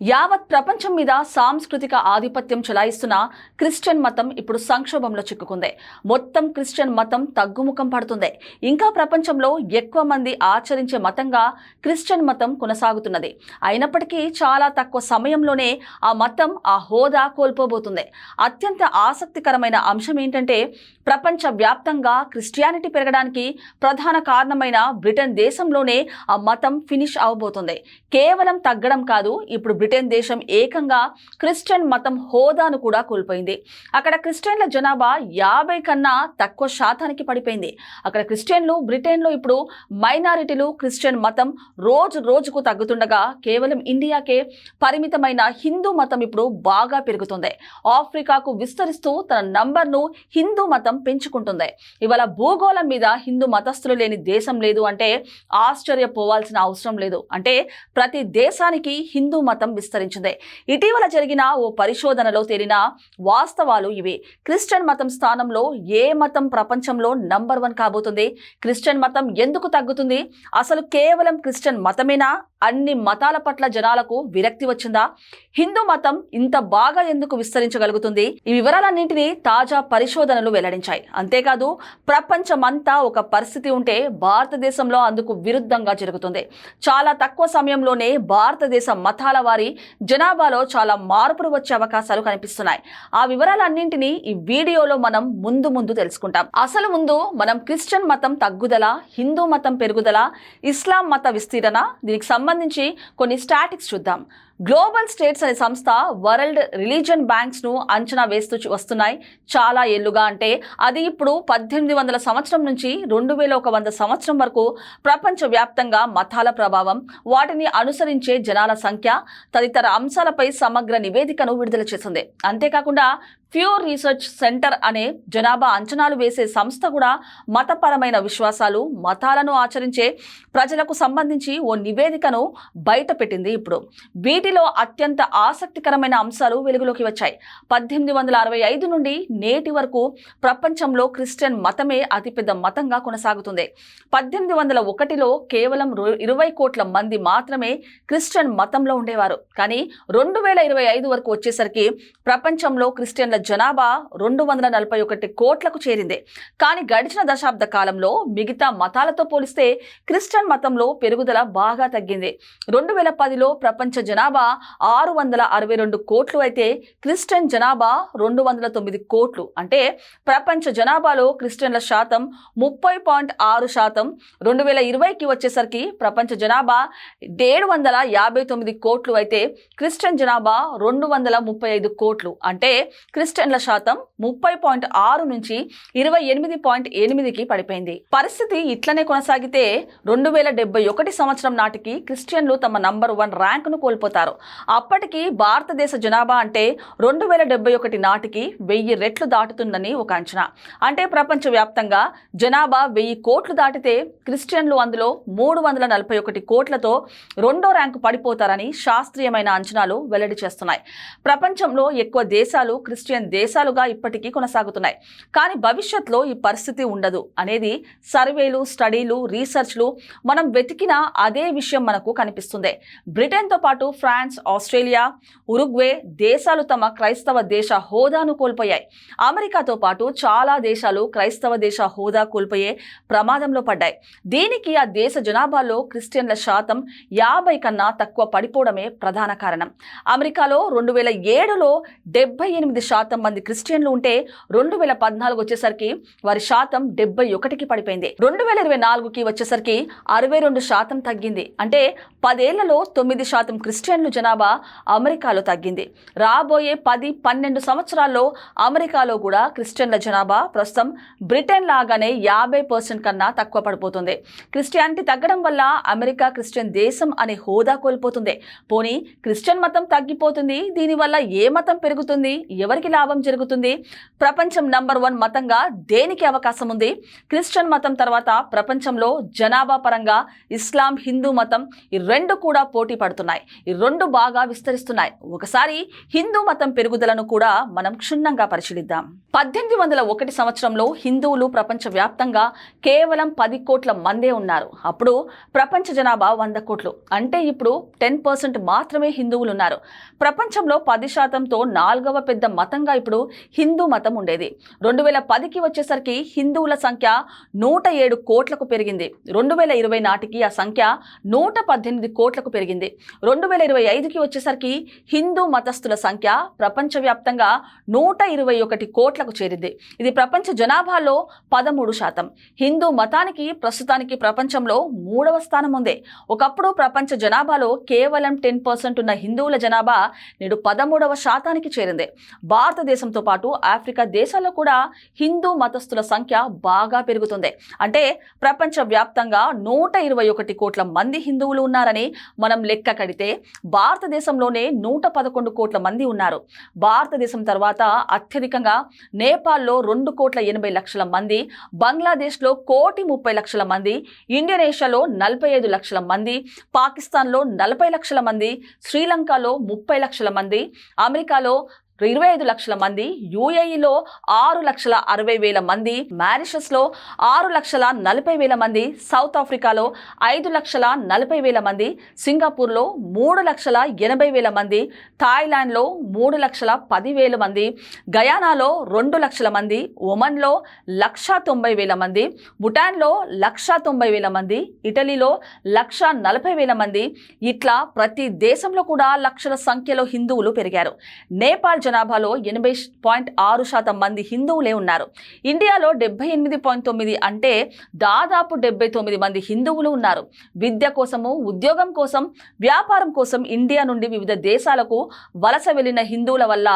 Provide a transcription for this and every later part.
యావత్ ప్రపంచం మీద సాంస్కృతిక ఆధిపత్యం చెలాయిస్తున్న క్రిస్టియన్ మతం ఇప్పుడు సంక్షోభంలో చిక్కుకుంది. మొత్తం క్రిస్టియన్ మతం తగ్గుముఖం పడుతుంది. ఇంకా ప్రపంచంలో ఎక్కువ మంది ఆచరించే మతంగా క్రిస్టియన్ మతం కొనసాగుతున్నది. అయినప్పటికీ చాలా తక్కువ సమయంలోనే ఆ మతం ఆ హోదా కోల్పోబోతుంది. అత్యంత ఆసక్తికరమైన అంశం ఏంటంటే ప్రపంచ వ్యాప్తంగా క్రిస్టియానిటీ పెరగడానికి ప్రధాన కారణమైన బ్రిటన్ దేశంలోనే ఆ మతం ఫినిష్ అవబోతుంది. కేవలం తగ్గడం కాదు ఇప్పుడు బ్రిటన్ దేశం ఏకంగా క్రిస్టియన్ మతం హోదాను కూడా కోల్పోయింది. అక్కడ క్రిస్టియన్ల జనాభా యాభై కన్నా తక్కువ శాతానికి పడిపోయింది. అక్కడ క్రిస్టియన్లు బ్రిటన్లో ఇప్పుడు మైనారిటీలు క్రిస్టియన్ మతం రోజు రోజుకు తగ్గుతుండగా కేవలం ఇండియాకే పరిమితమైన హిందూ మతం ఇప్పుడు బాగా పెరుగుతుంది. ఆఫ్రికాకు విస్తరిస్తూ తన నంబర్ను హిందూ మతం పెంచుకుంటుంది. ఇవాళ భూగోళం మీద హిందూ మతస్థులు లేని దేశం లేదు అంటే ఆశ్చర్యపోవాల్సిన అవసరం లేదు. అంటే ప్రతి దేశానికి హిందూ మతం విస్తరించింది. ఇటీవల జరిగిన ఓ పరిశోధనలో తేలిన వాస్తవాలు ఇవి. క్రిస్టియన్ మతం స్థానంలో ఏ మతం ప్రపంచంలో నంబర్ వన్ కాబోతుంది? క్రిస్టియన్ మతం ఎందుకు తగ్గుతుంది? అసలు కేవలం క్రిస్టియన్ మతమేనా? అన్ని మతాల పట్ల జనాలకు విరక్తి వచ్చిందా? హిందూ మతం ఇంత బాగా ఎందుకు విస్తరించగలుగుతుంది? ఈ వివరాలన్నింటినీ తాజా పరిశోధనలు వెల్లడించాయి. అంతేకాదు ప్రపంచమంతా ఒక పరిస్థితి ఉంటే భారతదేశంలో అందుకు విరుద్ధంగా జరుగుతుంది. చాలా తక్కువ సమయంలోనే భారతదేశ మతాల వారి జనాభాలో చాలా మార్పులు వచ్చే అవకాశాలు కనిపిస్తున్నాయి. ఆ వివరాలన్నింటినీ ఈ వీడియోలో మనం ముందు ముందు తెలుసుకుంటాం. అసలు ముందు మనం క్రిస్టియన్ మతం తగ్గుదల హిందూ మతం పెరుగుదల ఇస్లాం మత విస్తీరణ దీనికి సంబంధించి కొన్ని స్టాటిక్స్ చూద్దాం. గ్లోబల్ స్టేట్స్ అనే సంస్థ వరల్డ్ రిలీజియన్ బ్యాంక్స్ను అంచనా వేస్తూ వస్తున్నాయి. చాలా ఏళ్ళుగా అంటే అది ఇప్పుడు పద్దెనిమిది వందల సంవత్సరం నుంచి రెండు వేల ఒక వంద సంవత్సరం వరకు ప్రపంచవ్యాప్తంగా మతాల ప్రభావం వాటిని అనుసరించే జనాల సంఖ్య తదితర అంశాలపై సమగ్ర నివేదికను విడుదల చేసింది. అంతేకాకుండా ప్యూర్ రీసెర్చ్ సెంటర్ అనే జనాభా అంచనాలు వేసే సంస్థ కూడా మతపరమైన విశ్వాసాలు మతాలను ఆచరించే ప్రజలకు సంబంధించి ఓ నివేదికను బయటపెట్టింది ఇప్పుడు. వీటి వీటిలో అత్యంత ఆసక్తికరమైన అంశాలు వెలుగులోకి వచ్చాయి. పద్దెనిమిది వందల అరవై ఐదు నుండి నేటి వరకు ప్రపంచంలో క్రిస్టియన్ మతమే అతిపెద్ద మతంగా కొనసాగుతుంది. పద్దెనిమిది వందల ఒకటిలో కేవలం ఇరవై కోట్ల మంది మాత్రమే క్రిస్టియన్ మతంలో ఉండేవారు. కానీ రెండు వేల ఇరవై ఐదు వరకు వచ్చేసరికి ప్రపంచంలో క్రిస్టియన్ల జనాభా రెండు వందల నలభై ఒకటి కోట్లకు చేరింది. కానీ గడిచిన దశాబ్ద కాలంలో మిగతా మతాలతో పోలిస్తే క్రిస్టియన్ మతంలో పెరుగుదల బాగా తగ్గింది. రెండు వేల పదిలో ప్రపంచ జనాభా ఆరు వందల అరవై రెండు కోట్లు అయితే క్రిస్టియన్ జనాభా రెండు వందల తొమ్మిది కోట్లు. అంటే ప్రపంచ జనాభాలో క్రిస్టియన్ల శాతం ముప్పై పాయింట్ ఆరు శాతం. రెండు వేల ఇరవైకి వచ్చేసరికి ప్రపంచ జనాభా ఏడు వందల యాభై తొమ్మిది కోట్లు అయితే క్రిస్టియన్ జనాభా రెండు వందల ముప్పై ఐదు కోట్లు. అంటే క్రిస్టియన్ల శాతం ముప్పై పాయింట్ ఆరు నుంచి ఇరవై ఎనిమిది పాయింట్ ఎనిమిదికి పడిపోయింది. పరిస్థితి ఇట్లనే కొనసాగితే రెండు వేల డెబ్బై ఒకటి సంవత్సరం నాటికి క్రిస్టియన్లు తమ నంబర్ వన్ ర్యాంకును కోల్పోతారు. అప్పటికి భారతదేశ జనాభా అంటే రెండు వేల డెబ్బై ఒకటి నాటికి వెయ్యి రెట్లు దాటుతుందని ఒక అంచనా. అంటే ప్రపంచవ్యాప్తంగా జనాభా వెయ్యి కోట్లు దాటితే క్రిస్టియన్లు అందులో మూడు వందల నలభై ఒకటి కోట్లతో రెండో ర్యాంకు పడిపోతారని శాస్త్రీయమైన అంచనాలు వెల్లడి చేస్తున్నాయి. ప్రపంచంలో ఎక్కువ దేశాలు క్రిస్టియన్ దేశాలుగా ఇప్పటికీ కొనసాగుతున్నాయి. కానీ భవిష్యత్తులో ఈ పరిస్థితి ఉండదు అనేది సర్వేలు స్టడీలు రీసెర్చ్లు మనం వెతికిన అదే విషయం మనకు కనిపిస్తుంది. బ్రిటన్తో పాటు ఫ్రాన్స్ ఫ్రాన్స్ ఆస్ట్రేలియా ఉరుగ్వే దేశాలు తమ క్రైస్తవ దేశ హోదాను కోల్పోయాయి. అమెరికాతో పాటు చాలా దేశాలు క్రైస్తవ దేశ హోదా కోల్పోయే ప్రమాదంలో పడ్డాయి. దీనికి ఆ దేశ జనాభాలో క్రిస్టియన్ల శాతం యాభై కన్నా తక్కువ పడిపోవడమే ప్రధాన కారణం. అమెరికాలో రెండు వేల ఏడులో డెబ్బై ఎనిమిది శాతం మంది క్రిస్టియన్లు ఉంటే రెండు వేల పద్నాలుగు వచ్చేసరికి వారి శాతం డెబ్బై ఒకటికి పడిపోయింది. రెండు వేల ఇరవై నాలుగుకి వచ్చేసరికి అరవై రెండు శాతం తగ్గింది. అంటే పదేళ్ళలో తొమ్మిది శాతం క్రిస్టియన్లు జనాభా అమెరికాలో తగ్గింది. రాబోయే పది పన్నెండు సంవత్సరాల్లో అమెరికాలో కూడా క్రిస్టియన్ల జనాభా ప్రస్తుతం బ్రిటన్ లాగానే యాభై పర్సెంట్ కన్నా తక్కువ పడిపోతుంది. క్రిస్టియానిటీ తగ్గడం వల్ల అమెరికా క్రిస్టియన్ దేశం అనే హోదా కోల్పోతుంది. పోనీ క్రిస్టియన్ మతం తగ్గిపోతుంది దీనివల్ల ఏ మతం పెరుగుతుంది ఎవరికి లాభం జరుగుతుంది? ప్రపంచం నంబర్ వన్ మతంగా దేనికి అవకాశం ఉంది? క్రిస్టియన్ మతం తర్వాత ప్రపంచంలో జనాభా పరంగా ఇస్లాం హిందూ మతం ఈ రెండు కూడా పోటీ పడుతున్నాయి. ఈ రెండు రెండు బాగా విస్తరిస్తున్నాయి. ఒకసారి హిందూ మతం పెరుగుదలను కూడా మనం క్షుణ్ణంగా పరిశీలిద్దాం. పద్దెనిమిది వందల ఒకటి సంవత్సరంలో హిందువులు ప్రపంచ వ్యాప్తంగా కేవలం పది కోట్ల మందే ఉన్నారు. అప్పుడు ప్రపంచ జనాభా వంద కోట్లు. అంటే ఇప్పుడు టెన్ పర్సెంట్ మాత్రమే హిందువులు ఉన్నారు. ప్రపంచంలో పది శాతంతో నాలుగవ పెద్ద మతంగా ఇప్పుడు హిందూ మతం ఉండేది. రెండు వేల పదికి వచ్చేసరికి హిందువుల సంఖ్య నూట ఏడు కోట్లకు పెరిగింది. రెండు వేల ఇరవై నాటికి ఆ సంఖ్య నూట పద్దెనిమిది కోట్లకు పెరిగింది. రెండు వేల ఇరవై ఐదుకి వచ్చేసరికి హిందూ మతస్థుల సంఖ్య ప్రపంచవ్యాప్తంగా నూట ఇరవై ఒకటి కోట్లకు చేరింది. ఇది ప్రపంచ జనాభాలో పదమూడు శాతం. హిందూ మతానికి ప్రస్తుతానికి ప్రపంచంలో మూడవ స్థానం ఉంది. ఒకప్పుడు ప్రపంచ జనాభాలో కేవలం టెన్ పర్సెంట్ ఉన్న హిందువుల జనాభా నేడు పదమూడవ శాతానికి చేరింది. భారతదేశంతో పాటు ఆఫ్రికా దేశాల్లో కూడా హిందూ మతస్థుల సంఖ్య బాగా పెరుగుతుంది. అంటే ప్రపంచ వ్యాప్తంగా నూట ఇరవై ఒకటి కోట్ల మంది హిందువులు ఉన్నారని మనం లెక్క కడితే భారతదేశంలోనే నూట పదకొండు కోట్ల మంది ఉన్నారు. భారతదేశం తర్వాత అత్యధికంగా నేపాల్లో రెండు కోట్ల ఎనభై లక్షల మంది బంగ్లాదేశ్లో కోటి ముప్పై లక్షల మంది ఇండోనేషియాలో నలభై ఐదు లక్షల మంది పాకిస్తాన్లో నలభై లక్షల మంది శ్రీలంకలో ముప్పై లక్షల మంది అమెరికాలో ఇరవై ఐదు లక్షల మంది యుఏఈలో ఆరు లక్షల అరవై వేల మంది మారిషస్లో ఆరు లక్షల నలభై వేల మంది సౌత్ ఆఫ్రికాలో ఐదు లక్షల నలభై వేల మంది సింగపూర్లో మూడు లక్షల ఎనభై వేల మంది థాయిలాండ్లో మూడు లక్షల పదివేల మంది గయానాలో రెండు లక్షల మంది ఒమన్లో లక్ష తొంభై వేల మంది భూటాన్లో లక్ష తొంభై వేల మంది ఇటలీలో లక్ష నలభై వేల మంది ఇట్లా ప్రతి దేశంలో కూడా లక్షల సంఖ్యలో హిందువులు పెరిగారు. నేపాల్ జనాభాలో ఎనభై పాయింట్ ఆరు శాతం మంది హిందువులే ఉన్నారు. ఇండియాలో డెబ్బై ఎనిమిది పాయింట్ తొమ్మిది అంటే దాదాపు డెబ్బై తొమ్మిది మంది హిందువులు ఉన్నారు. విద్య కోసము ఉద్యోగం కోసం వ్యాపారం కోసం ఇండియా నుండి వివిధ దేశాలకు వలస వెళ్ళిన హిందువుల వల్ల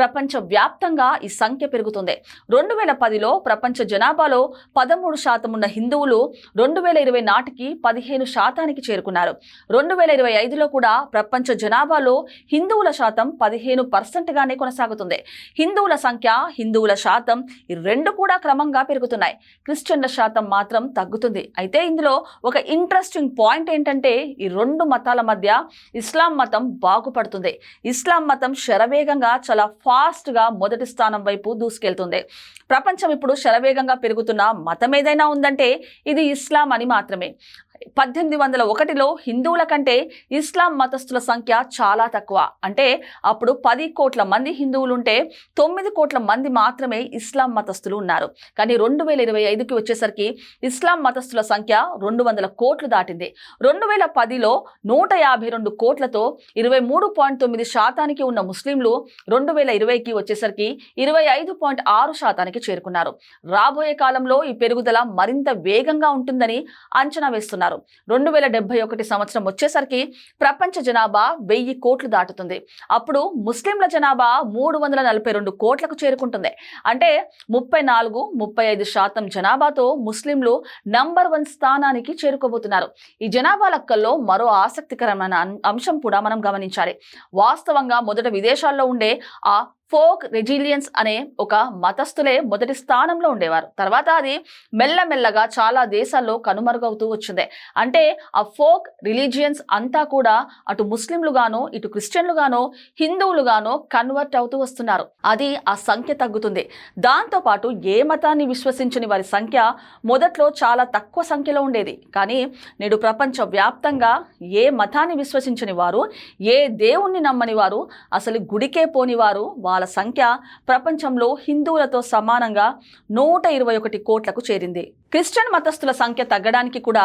ప్రపంచ వ్యాప్తంగా ఈ సంఖ్య పెరుగుతుంది. రెండు వేల పదిలో ప్రపంచ జనాభాలో పదమూడు శాతం ఉన్న హిందువులు రెండు వేల ఇరవై నాటికి పదిహేను శాతానికి చేరుకున్నారు. రెండు వేల ఇరవై ఐదులో కూడా ప్రపంచ జనాభాలో హిందువుల శాతం పదిహేను పర్సెంట్గానే కొనసాగుతుంది. హిందువుల సంఖ్య హిందువుల శాతం ఈ రెండు కూడా క్రమంగా పెరుగుతున్నాయి. క్రిస్టియన్ల శాతం మాత్రం తగ్గుతుంది. అయితే ఇందులో ఒక ఇంట్రెస్టింగ్ పాయింట్ ఏంటంటే ఈ రెండు మతాల మధ్య ఇస్లాం మతం బాగుపడుతుంది. ఇస్లాం మతం శరవేగంగా చాలా ఫాస్ట్గా మొదటి స్థానం వైపు దూసుకెళ్తుంది. ప్రపంచం ఇప్పుడు శరవేగంగా పెరుగుతున్న మతం ఏదైనా ఉందంటే ఇది ఇస్లాం అని మాత్రమే. పద్దెనిమిది వందల ఒకటిలో హిందువుల కంటే ఇస్లాం మతస్థుల సంఖ్య చాలా తక్కువ. అంటే అప్పుడు పది కోట్ల మంది హిందువులు ఉంటే తొమ్మిది కోట్ల మంది మాత్రమే ఇస్లాం మతస్థులు ఉన్నారు. కానీ రెండు వేల ఇరవై ఐదుకి వచ్చేసరికి ఇస్లాం మతస్థుల సంఖ్య రెండు వందల కోట్లు దాటింది. రెండు వేల పదిలో నూట యాభై రెండు కోట్లతో ఇరవై మూడు పాయింట్ తొమ్మిది శాతానికి ఉన్న ముస్లింలు రెండు వేల ఇరవైకి వచ్చేసరికి ఇరవై ఐదు పాయింట్ ఆరు శాతానికి చేరుకున్నారు. రాబోయే కాలంలో ఈ పెరుగుదల మరింత వేగంగా ఉంటుందని అంచనా వేస్తున్నారు. రెండు వేల డెబ్బై ఒకటి సంవత్సరం వచ్చేసరికి ప్రపంచ జనాభా వెయ్యి కోట్లు దాటుతుంది. అప్పుడు ముస్లింల జనాభా మూడు వందల నలభై రెండు కోట్లకు చేరుకుంటుంది. అంటే ముప్పై నాలుగు ముప్పై ఐదు శాతం జనాభాతో ముస్లింలు నంబర్ వన్ స్థానానికి చేరుకోబోతున్నారు. ఈ జనాభా లెక్కల్లో మరో ఆసక్తికరమైన అంశం కూడా మనం గమనించాలి. వాస్తవంగా మొదట విదేశాల్లో ఉండే ఆ ఫోక్ రెజిలియన్స్ అనే ఒక మతస్థులే మొదటి స్థానంలో ఉండేవారు. తర్వాత అది మెల్లమెల్లగా చాలా దేశాల్లో కనుమరుగవుతూ వచ్చింది. అంటే ఆ ఫోక్ రిలీజియన్స్ అంతా కూడా అటు ముస్లింలుగానో ఇటు క్రిస్టియన్లుగానో హిందువులుగానో కన్వర్ట్ అవుతూ వస్తున్నారు. అది ఆ సంఖ్య తగ్గుతుంది. దాంతోపాటు ఏ మతాన్ని విశ్వసించని వారి సంఖ్య మొదట్లో చాలా తక్కువ సంఖ్యలో ఉండేది. కానీ నేడు ప్రపంచ వ్యాప్తంగా ఏ మతాన్ని విశ్వసించని వారు ఏ దేవుణ్ణి నమ్మని వారు అసలు గుడికే పోని వారు వాళ్ళ సంఖ్య ప్రపంచంలో హిందువులతో సమానంగా నూట ఇరవై ఒకటి కోట్లకు చేరింది. క్రిస్టియన్ మతస్థుల సంఖ్య తగ్గడానికి కూడా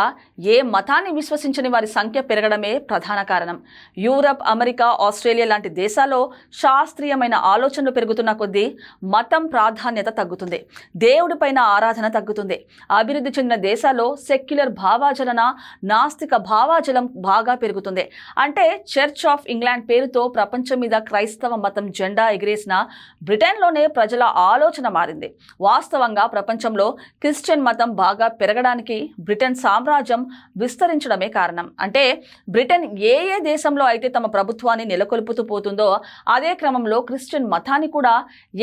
ఏ మతాన్ని విశ్వసించని వారి సంఖ్య పెరగడమే ప్రధాన కారణం. యూరప్ అమెరికా ఆస్ట్రేలియా లాంటి దేశాల్లో శాస్త్రీయమైన ఆలోచనలు పెరుగుతున్న కొద్దీ మతం ప్రాధాన్యత తగ్గుతుంది. దేవుడిపైన ఆరాధన తగ్గుతుంది. అభివృద్ధి చెందిన దేశాల్లో సెక్యులర్ భావాజలన నాస్తిక భావాజలం బాగా పెరుగుతుంది. అంటే చర్చ్ ఆఫ్ ఇంగ్లాండ్ పేరుతో ప్రపంచం మీద క్రైస్తవ మతం జెండా ఎగిరేసిన బ్రిటన్లోనే ప్రజల ఆలోచన మారింది. వాస్తవంగా ప్రపంచంలో క్రిస్టియన్ మతం బాగా పెరగడానికి బ్రిటన్ సామ్రాజ్యం విస్తరించడమే కారణం. అంటే బ్రిటన్ ఏ ఏ దేశంలో అయితే తమ ప్రభుత్వాన్ని నెలకొల్పుతూ పోతుందో అదే క్రమంలో క్రిస్టియన్ మతాన్ని కూడా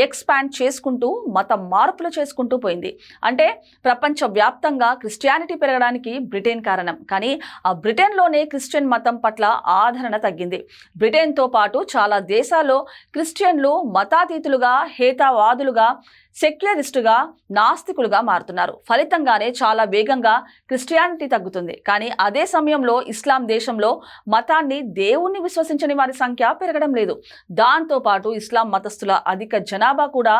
ఎక్స్పాండ్ చేసుకుంటూ మత మార్పులు చేసుకుంటూ పోయింది. అంటే ప్రపంచ వ్యాప్తంగా క్రిస్టియానిటీ పెరగడానికి బ్రిటన్ కారణం. కానీ ఆ బ్రిటన్లోనే క్రిస్టియన్ మతం పట్ల ఆదరణ తగ్గింది. బ్రిటన్తో పాటు చాలా దేశాల్లో క్రిస్టియన్లు మతాతీతులుగా హేతావాదులుగా సెక్యులరిస్టుగా నాస్తికులుగా మారుతున్నారు. ఫలితంగానే చాలా వేగంగా క్రిస్టియానిటీ తగ్గుతుంది. కానీ అదే సమయంలో ఇస్లాం దేశంలో మతాన్ని దేవుణ్ణి విశ్వసించని వారి సంఖ్య పెరగడం లేదు. దాంతో పాటు ఇస్లాం మతస్థుల అధిక జనాభా కూడా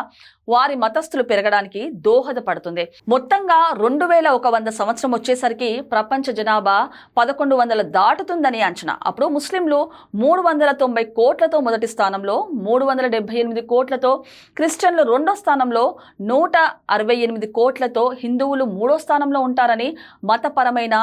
వారి మతస్థులు పెరగడానికి దోహదపడుతుంది. మొత్తంగా రెండు వేల ఒక వంద సంవత్సరం వచ్చేసరికి ప్రపంచ జనాభా పదకొండు వందల దాటుతుందని అంచనా. అప్పుడు ముస్లింలు మూడు వందల తొంభై కోట్లతో మొదటి స్థానంలో మూడు వందల డెబ్బై ఎనిమిది కోట్లతో క్రిస్టియన్లు రెండో స్థానంలో నూట అరవై ఎనిమిది కోట్లతో హిందువులు మూడో స్థానంలో ఉంటారని మతపరమైన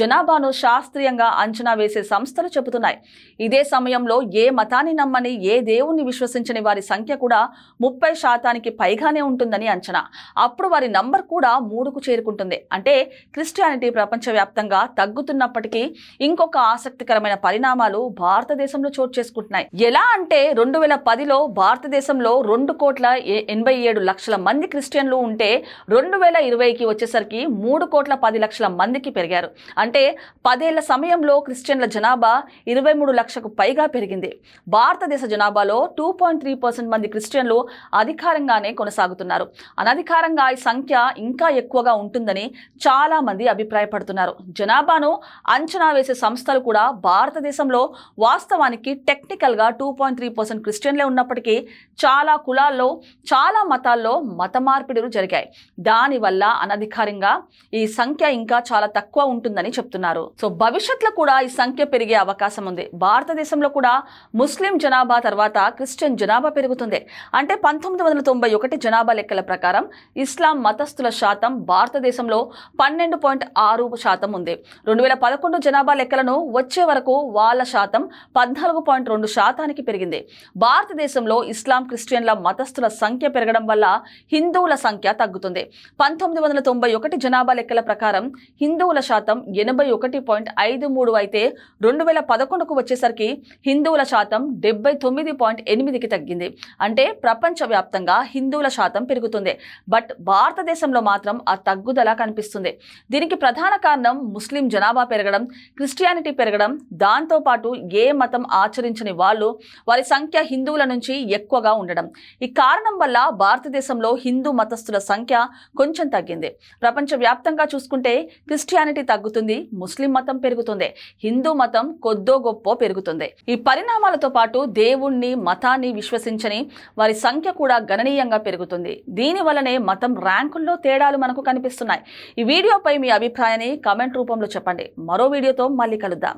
జనాభాను శాస్త్రీయంగా అంచనా వేసే సంస్థలు చెబుతున్నాయి. ఇదే సమయంలో ఏ మతాన్ని నమ్మని ఏ దేవుణ్ణి విశ్వసించని వారి సంఖ్య కూడా ముప్పై శాతానికి పైగానే ఉంటుందని అంచనా. అప్పుడు వారి నంబర్ కూడా మూడుకు చేరుకుంటుంది. అంటే క్రిస్టియానిటీ ప్రపంచవ్యాప్తంగా తగ్గుతున్నప్పటికీ ఇంకొక ఆసక్తికరమైన పరిణామాలు భారతదేశంలో చోటు చేసుకుంటున్నాయి. ఎలా అంటే రెండు వేల పదిలో భారతదేశంలో రెండు కోట్ల ఎనభై ఏడు లక్షల మంది క్రిస్టియన్లు ఉంటే రెండు వేల ఇరవైకి వచ్చేసరికి మూడు కోట్ల పది లక్షల మందికి పెరిగారు. అంటే పదేళ్ళ సమయంలో క్రిస్టియన్ల జనాభా ఇరవై మూడు లక్షకు పైగా పెరిగింది. భారతదేశ జనాభాలో టూ పాయింట్ త్రీ పర్సెంట్ మంది క్రిస్టియన్లు అధికారంగానే కొనసాగుతున్నారు. అనధికారంగా ఈ సంఖ్య ఇంకా ఎక్కువగా ఉంటుందని చాలా మంది అభిప్రాయపడుతున్నారు. జనాభాను అంచనా వేసే సంస్థలు కూడా భారతదేశంలో వాస్తవానికి టెక్నికల్గా టూ పాయింట్ త్రీ పర్సెంట్ క్రిస్టియన్లే ఉన్నప్పటికీ చాలా కులాల్లో చాలా మతాల్లో మత మార్పిడులు జరిగాయి. దానివల్ల అనధికారంగా ఈ సంఖ్య ఇంకా చాలా తక్కువ ఉంటుందని చెప్తున్నారు. సో భవిష్యత్తులో కూడా ఈ సంఖ్య పెరిగే అవకాశం ఉంది. భారతదేశంలో కూడా ముస్లిం జనాభా తర్వాత క్రిస్టియన్ జనాభా పెరుగుతుంది. అంటే పంతొమ్మిది వందల తొంభై ఒకటి జనాభా లెక్కల ప్రకారం ఇస్లాం మతస్థుల శాతం భారతదేశంలో పన్నెండు పాయింట్ ఆరు శాతం ఉంది. రెండు వేల పదకొండు జనాభా లెక్కలను వచ్చే వరకు వాళ్ళ శాతం పద్నాలుగు పాయింట్ రెండు శాతానికి పెరిగింది. భారతదేశంలో ఇస్లాం క్రిస్టియన్ల మతస్థుల సంఖ్య పెరగడం వల్ల హిందువుల సంఖ్య తగ్గుతుంది. పంతొమ్మిది వందల తొంభై ఒకటి జనాభా లెక్కల ప్రకారం హిందువుల శాతం ఎనభై ఒకటి పాయింట్ ఐదు మూడు అయితే రెండు వేల పదకొండుకు వచ్చేసరికి హిందువుల శాతం డెబ్బై తొమ్మిది పాయింట్ ఎనిమిదికి తగ్గింది. అంటే ప్రపంచవ్యాప్తంగా హిందువుల శాతం పెరుగుతుంది. బట్ భారతదేశంలో మాత్రం ఆ తగ్గుదల కనిపిస్తుంది. దీనికి ప్రధాన కారణం ముస్లిం జనాభా పెరగడం క్రిస్టియానిటీ పెరగడం. దాంతోపాటు ఏ మతం ఆచరించని వాళ్ళు వారి సంఖ్య హిందువుల నుంచి ఎక్కువగా ఉండడం. ఈ కారణం వల్ల భారతదేశం భారతదేశంలో హిందూ మతస్థుల సంఖ్య కొంచెం తగ్గింది. ప్రపంచవ్యాప్తంగా చూసుకుంటే క్రిస్టియానిటీ తగ్గుతుంది ముస్లిం మతం పెరుగుతుంది హిందూ మతం కొద్దో గొప్పో పెరుగుతుంది. ఈ పరిణామాలతో పాటు దేవుణ్ణి మతాన్ని విశ్వసించని వారి సంఖ్య కూడా గణనీయంగా పెరుగుతుంది. దీని వలనే మతం ర్యాంకుల్లో తేడాలు మనకు కనిపిస్తున్నాయి. ఈ వీడియోపై మీ అభిప్రాయాన్ని కామెంట్ రూపంలో చెప్పండి. మరో వీడియోతో మళ్ళీ కలుద్దాం.